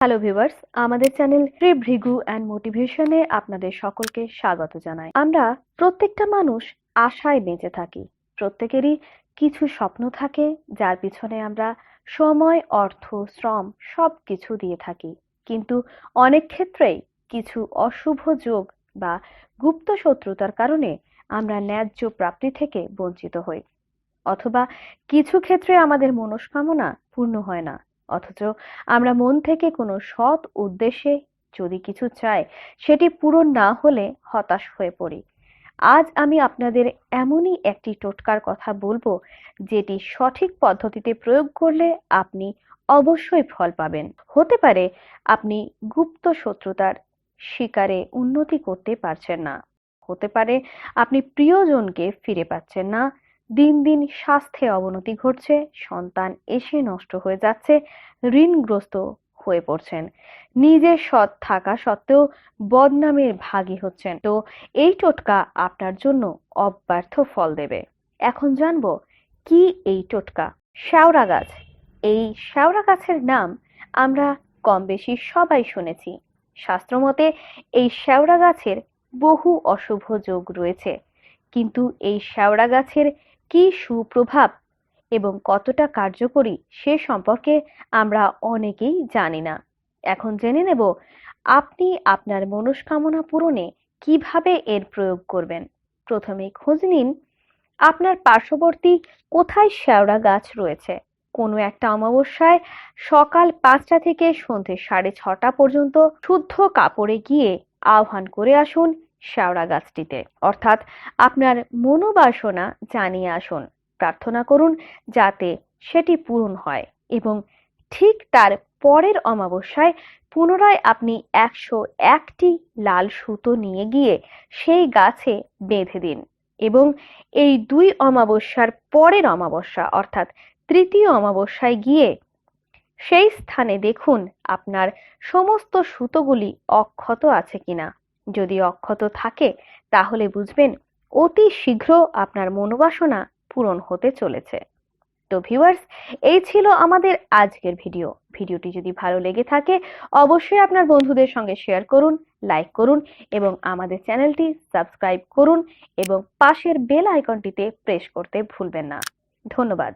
Hello viewers আমাদের channel Shri Bhrigu and মোটিভেশনে আপনাদের সকলকে স্বাগত জানাই। আমরা প্রত্যেকটা মানুষ আশায় বেঁচে থাকি। প্রত্যেকেরই কিছু স্বপ্ন থাকে, যার পিছনে আমরা সময়, অর্থ, শ্রম সব কিছু দিয়ে থাকি। কিন্তু অনেক ক্ষেত্রেই কিছু অশুভ যোগ বা গুপ্ত শত্রুতার কারণে আমরা ন্যায্য প্রাপ্তি থেকে বঞ্চিত হই। অথবা কিছু ক্ষেত্রে আমাদের মনস্কামনা পূর্ণ হয় না। অথচ আমরা মন থেকে কোনো সৎ উদ্দেশ্যে যদি কিছু চাই, সেটি পূরণ না হলে হতাশ হয়ে পড়ি। আজ আমি আপনাদের এমনই একটি টোটকার কথা বলব, যেটি সঠিক পদ্ধতিতে প্রয়োগ করলে আপনি অবশ্যই ফল পাবেন। হতে পারে আপনি গুপ্ত শত্রুতার শিকারে উন্নতি করতে পারছেন না। হতে পারে আপনি প্রিয়জনকে ফিরে পাচ্ছেন না দিন দিন স্বাস্থ্যে অবনতি ঘটছে, সন্তান এসে নষ্ট হয়ে যাচ্ছে, ঋণগ্রস্ত হয়ে পড়ছেন। নিজে সৎ থাকা সত্ত্বেও বদনামের ভাগী হচ্ছেন। তো এই টোটকা আপনার জন্য অব্যর্থ ফল দেবে। এখন জানব, কি এই টোটকা? শ্যাওড়া গাছ। এই শ্যাওড়া গাছের নাম আমরা কম বেশি সবাই শুনেছি। শাস্ত্রমতে এই শ্যাওড়া গাছের বহু অশুভ যোগ রয়েছে। কিন্তু এই শ্যাওড়া গাছের কি সুপ্রভাব এবং কতটা কার্যকরী সে সম্পর্কে আমরা অনেকেই জানি না। এখন জেনে নেব আপনি আপনার মনস্কামনা পূরণে কীভাবে এর প্রয়োগ করবেন। প্রথমে খোঁজ নিন, আপনার পার্শ্ববর্তী কোথায় শ্যাওড়া গাছ রয়েছে? কোনো একটা অমাবস্যায় সকাল পাঁচটা থেকে সন্ধে সাড়ে ছটা পর্যন্ত শুদ্ধ কাপড়ে গিয়ে আহ্বান করে আসুন শ্যাওড়া গাছটিতে। অর্থাৎ আপনার মনোবাসনা জানিয়ে আসুন। প্রার্থনা করুন যাতে সেটি পূরণ হয় এবং ঠিক তার পরের অমাবস্যায় পুনরায় আপনি একশো একটি লাল সুতো নিয়ে গিয়ে সেই গাছে বেঁধে দিন এবং এই দুই অমাবস্যার পরের অমাবস্যা অর্থাৎ তৃতীয় অমাবস্যায় গিয়ে সেই স্থানে দেখুন আপনার সমস্ত সুতোগুলি অক্ষত আছে কিনা। যদি অক্ষত থাকে, তাহলে বুঝবেন অতি শীঘ্র আপনার মনোবাসনা পূরণ হতে চলেছে। তো ভিউয়ার্স, এই ছিল আমাদের আজকের ভিডিও। ভিডিওটি যদি ভালো লেগে থাকে, অবশ্যই আপনার বন্ধুদের সঙ্গে শেয়ার করুন, লাইক করুন এবং আমাদের চ্যানেলটি সাবস্ক্রাইব করুন এবং পাশের বেল আইকনটিতে প্রেস করতে ভুলবেন না। ধন্যবাদ।